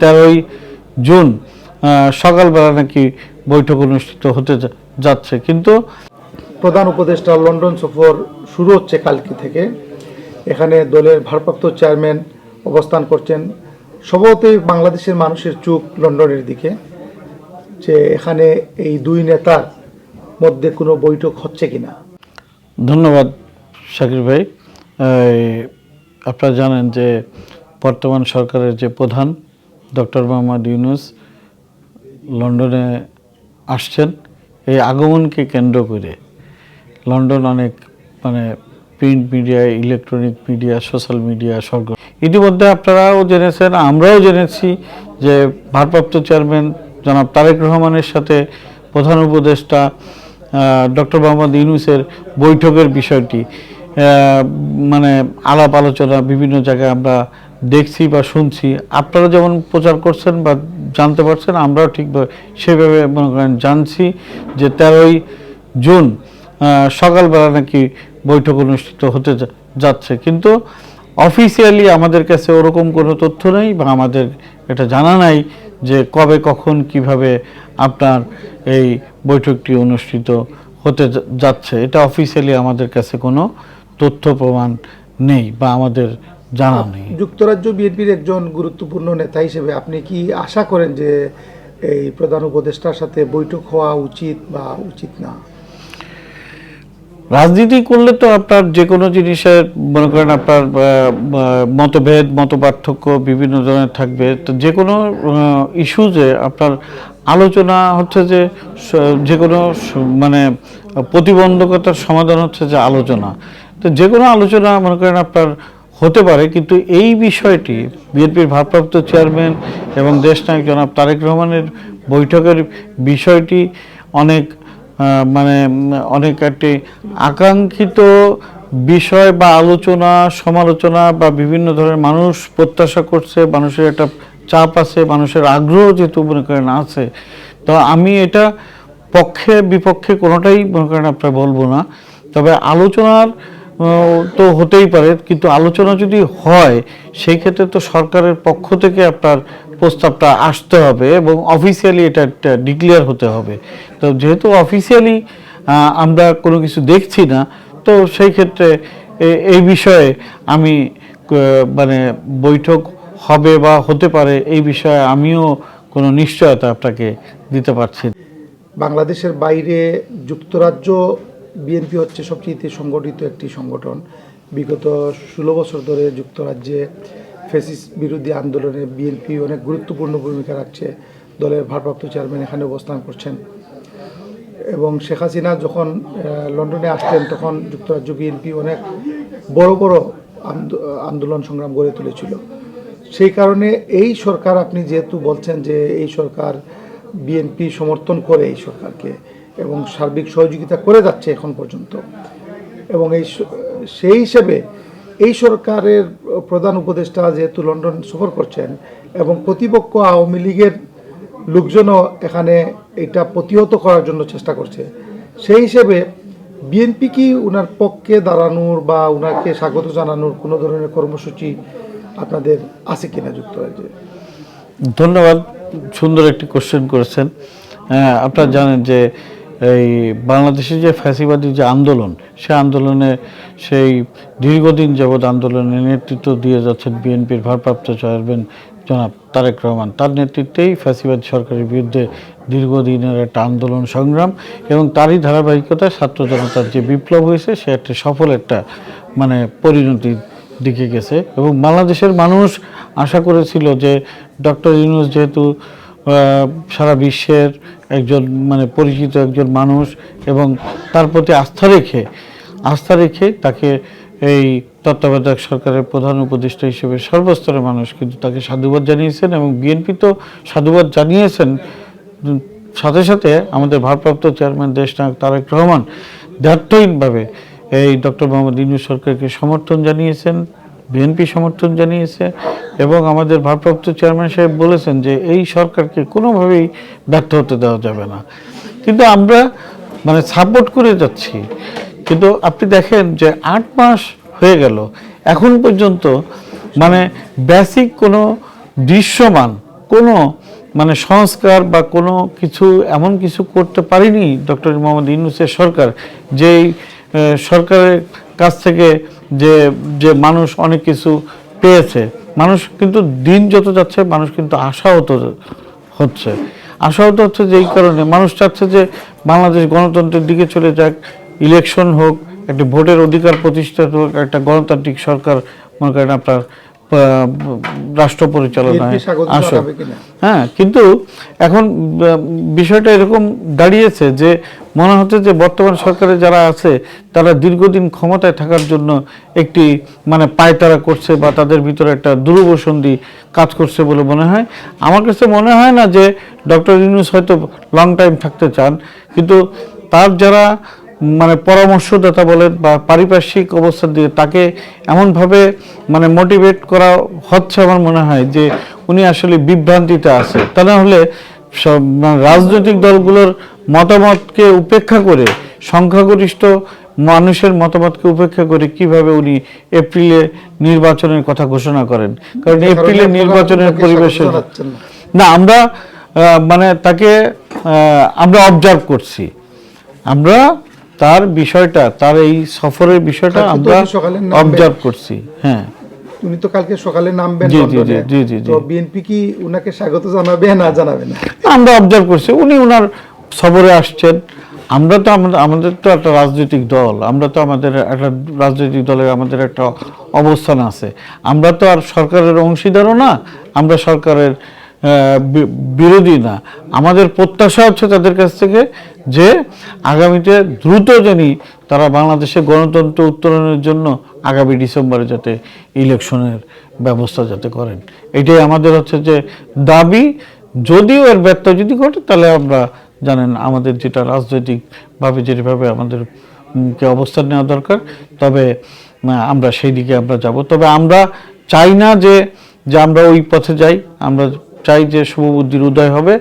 তেরোই জুন সকালবেলা নাকি বৈঠক অনুষ্ঠিত হতে যাচ্ছে। কিন্তু প্রধান উপদেষ্টা লন্ডন সফর শুরু হচ্ছে কালকে থেকে। এখানে দলের ভারপ্রাপ্ত চেয়ারম্যান অবস্থান করছেন স্বভাবতই বাংলাদেশের মানুষের চোখ লন্ডনের দিকে। যে এখানে এই দুই নেতার মধ্যে কোনো বৈঠক হচ্ছে কিনা। ধন্যবাদ শাকির ভাই। আপনারা জানেন যে বর্তমান সরকারের যে প্রধান ডক্টর মোহাম্মদ ইউনুস লন্ডনে আসছেন। এই আগমনকে কেন্দ্র করে লন্ডন অনেক মানে print media, electronic media, social media সর্গ ইতিমধ্যে আপনারাও জেনেছেন, আমরাও জেনেছি যে ভারপ্রাপ্ত চেয়ারম্যান জনাব তারেক রহমানের সাথে প্রধান উপদেষ্টা ডক্টর মোহাম্মদ ইউনুসের বৈঠকের বিষয়টি মানে আলাপ আলোচনা বিভিন্ন জায়গায় আমরা দেখছি বা শুনছি, আপনারা যেমন প্রচার করছেন বা জানতে পারছেন, আমরাও ঠিকভাবে সেভাবে মনে করেন জানছি যে তেরোই জুন সকালবেলা নাকি বৈঠক অনুষ্ঠিত হতে যাচ্ছে। কিন্তু অফিসিয়ালি আমাদের কাছে ওরকম কোনো তথ্য নেই বা আমাদের এটা জানা নাই যে কবে, কখন, কীভাবে আপনার এই বৈঠকটি অনুষ্ঠিত হতে যাচ্ছে। এটা অফিসিয়ালি আমাদের কাছে কোনো তথ্য প্রমাণ নেই বা আমাদের জানা নেই। যুক্তরাজ্য বিএনপির একজন গুরুত্বপূর্ণ নেতা হিসেবে আপনি কি আশা করেন যে এই প্রধান উপদেষ্টার সাথে বৈঠক হওয়া উচিত বা উচিত না? রাজনীতি করলে তো আপনার যে কোনো জিনিসের মনে করেন আপনার মতভেদ মত পার্থক্য বিভিন্ন ধরনের থাকবে। তো যে কোনো ইস্যুজে আপনার আলোচনা হচ্ছে যে যে কোনো মানে প্রতিবন্ধকতার সমাধান হচ্ছে যে আলোচনা। তো যে কোনো আলোচনা মনে করেন আপনার হতে পারে, কিন্তু এই বিষয়টি বিএনপির ভারপ্রাপ্ত চেয়ারম্যান এবং দেশনায়ক জনাব তারেক রহমানের বৈঠকের বিষয়টি অনেক মানে অনেক একটি আকাঙ্ক্ষিত বিষয় বা আলোচনা, সমালোচনা বা বিভিন্ন ধরনের মানুষ প্রত্যাশা করছে, মানুষের একটা চাপ আছে, মানুষের আগ্রহ যেহেতু মনে করেন আছে। তো আমি এটা পক্ষে, বিপক্ষে কোনোটাই মনে করেন আপনার বলব না। তবে আলোচনার তো হতেই পারে, কিন্তু আলোচনা যদি হয়, সেই ক্ষেত্রে তো সরকারের পক্ষ থেকে আপনার প্রস্তাবটা আসতে হবে এবং অফিসিয়ালি এটা একটা ডিক্লেয়ার হতে হবে। তো যেহেতু অফিসিয়ালি আমরা কোনো কিছু দেখছি না, তো সেই ক্ষেত্রে এই বিষয়ে আমি মানে বৈঠক হবে বা হতে পারে, এই বিষয়ে আমিও কোনো নিশ্চয়তা আপনাকে দিতে পারছি বাংলাদেশের বাইরে যুক্তরাজ্য বিএনপি হচ্ছে সবচেয়ে সংগঠিত একটি সংগঠন। বিগত ষোলো বছর ধরে যুক্তরাজ্যে ফেসিস বিরোধী আন্দোলনে বিএনপি অনেক গুরুত্বপূর্ণ ভূমিকা রাখছে। দলের ভারপ্রাপ্ত চেয়ারম্যান এখানে অবস্থান করছেন। এবং শেখ হাসিনা যখন লন্ডনে আসতেন, তখন যুক্তরাজ্য বিএনপি অনেক বড় বড় আন্দোলন সংগ্রাম গড়ে তুলেছিল। সেই কারণে এই সরকার আপনি যেহেতু বলছেন যে এই সরকার বিএনপি সমর্থন করে এই সরকারকে এবং সার্বিক সহযোগিতা করে যাচ্ছে এখন পর্যন্ত। এবং এই সেই হিসেবে এই সরকারের প্রধান উপদেষ্টা যেহেতু লন্ডন সফর করছেন এবং প্রতিপক্ষ আওয়ামী লীগের লোকজনও এখানে এটা প্রতিহত করার জন্য চেষ্টা করছে। সেই হিসেবে বিএনপি কি ওনার পক্ষে দাঁড়ানোর বা ওনাকে স্বাগত জানানোর কোনো ধরনের কর্মসূচি আপনাদের আছে কিনা যুক্তরাজ্যে? ধন্যবাদ। সুন্দর একটি কোশ্চেন করেছেন। হ্যাঁ, আপনারা জানেন যে এই বাংলাদেশের যে ফ্যাসিবাদী যে আন্দোলন, সে আন্দোলনে সেই দীর্ঘদিন যাবৎ আন্দোলনে নেতৃত্ব দিয়ে যাচ্ছেন বিএনপির ভারপ্রাপ্ত চেয়ারম্যান জনাব তারেক রহমান। তার নেতৃত্বেই ফ্যাসিবাদ সরকারের বিরুদ্ধে দীর্ঘদিনের একটা আন্দোলন সংগ্রাম এবং তারই ধারাবাহিকতায় ছাত্র জনতার যে বিপ্লব হয়েছে, সে একটা সফল একটা মানে পরিণতির দিকে গেছে এবং বাংলাদেশের মানুষ আশা করেছিল যে ডক্টর ইউনুস যেহেতু সারা বিশ্বের একজন মানে পরিচিত একজন মানুষ এবং তার প্রতি আস্থা রেখে আস্থা রেখে তাকে এই তত্ত্বাবধায়ক সরকারের প্রধান উপদেষ্টা হিসেবে সর্বস্তরের মানুষ কিন্তু তাকে সাধুবাদ জানিয়েছেন এবং বিএনপি তো সাধুবাদ জানিয়েছেন। সাথে সাথে আমাদের ভারপ্রাপ্ত চেয়ারম্যান দেশ দেশনায়ক তারেক রহমান ব্যর্থহীনভাবে এই ডক্টর মোহাম্মদ ইউনুস সরকারকে সমর্থন জানিয়েছেন। বিএনপি সমর্থন জানিয়েছে এবং আমাদের ভারপ্রাপ্ত চেয়ারম্যান সাহেব বলেছেন যে এই সরকারকে কোনোভাবেই ব্যর্থ হতে দেওয়া যাবে না। কিন্তু আমরা মানে সাপোর্ট করে যাচ্ছি। কিন্তু আপনি দেখেন যে আট মাস হয়ে গেল, এখন পর্যন্ত মানে বেসিক কোনো দৃশ্যমান, কোনো মানে সংস্কার বা কোনো কিছু এমন কিছু করতে পারিনি ডক্টর মোহাম্মদ ইউনুসের সরকার, যেই সরকারের কাছ থেকে যে যে মানুষ অনেক কিছু পেয়েছে, মানুষ কিন্তু দিন যত যাচ্ছে, মানুষ কিন্তু আশাহত হচ্ছে। আশাহত হচ্ছে যে এই কারণে মানুষ চাচ্ছে যে বাংলাদেশ গণতন্ত্রের দিকে চলে যাক ইলেকশন হোক, একটি ভোটের অধিকার প্রতিষ্ঠিত হোক, একটা গণতান্ত্রিক সরকার, মনে করেন আপনার রাষ্ট্র পরিচালনায় স্বাগত আসুক হ্যাঁ কিন্তু এখন বিষয়টা এরকম দাঁড়িয়েছে যে মনে হচ্ছে যে বর্তমান সরকারে যারা আছে তারা দীর্ঘদিন ক্ষমতায় থাকার জন্য একটি মানে পায়তারা করছে বা তাদের ভিতরে একটা দুরবসন্ধি কাজ করছে বলে মনে হয়। আমার কাছে মনে হয় না যে ডক্টর ইউনুস হয়তো লং টাইম থাকতে চান কিন্তু তার যারা মানে পরামর্শদাতা বলেন বা পারিপার্শ্বিক অবস্থা দিয়ে তাকে এমনভাবে মানে মোটিভেট করা হচ্ছে আমার মনে হয় যে উনি আসলে বিভ্রান্তিতে আছে। তা না হলে সব মানে রাজনৈতিক দলগুলোর মতামতকে উপেক্ষা করে সংখ্যাগরিষ্ঠ মানুষের মতামতকে উপেক্ষা করে কীভাবে উনি এপ্রিলে নির্বাচনের কথা ঘোষণা করেন? কারণ এপ্রিলে নির্বাচনের পরিবেশে। না আমরা মানে তাকে আমরা অবজার্ভ করছি। আমরা তার বিষয়টা তার এই সফরের বিষয়টা আমরা। অবজার্ভ করছি হ্যাঁ। উনি তো কালকে সকালে নামবেন জি, জি, জি, জি। তো বিএনপি কি উনাকে স্বাগত জানাবে না জানাবে না? আমরা অবজার্ভ করছি উনি ওনার সফরে আসছেন। আমরা তো আমাদের আমাদের তো একটা রাজনৈতিক দল আমরা তো আমাদের একটা রাজনৈতিক দলের আমাদের একটা অবস্থান আছে। আমরা তো আর সরকারের অংশীদারও না আমরা সরকারের বিরোধী না। আমাদের প্রত্যাশা হচ্ছে তাদের কাছ থেকে যে আগামীতে দ্রুত জানি তারা বাংলাদেশে গণতন্ত্র উত্তরণের জন্য আগামী ডিসেম্বরে যাতে ইলেকশনের ব্যবস্থা যাতে করেন। এটাই আমাদের হচ্ছে যে দাবি। যদিও এর ব্যর্থ যদি ঘটে, তাহলে আমরা জানেন আমাদের যেটা রাজনৈতিকভাবে যেভাবে আমাদের কে অবস্থান নেওয়া দরকার, তবে আমরা সেই দিকে আমরা যাব। তবে আমরা চাই না যে যে আমরা ওই পথে যাই, আমরা চাই যে শুভ বুদ্ধির উদয় হবে।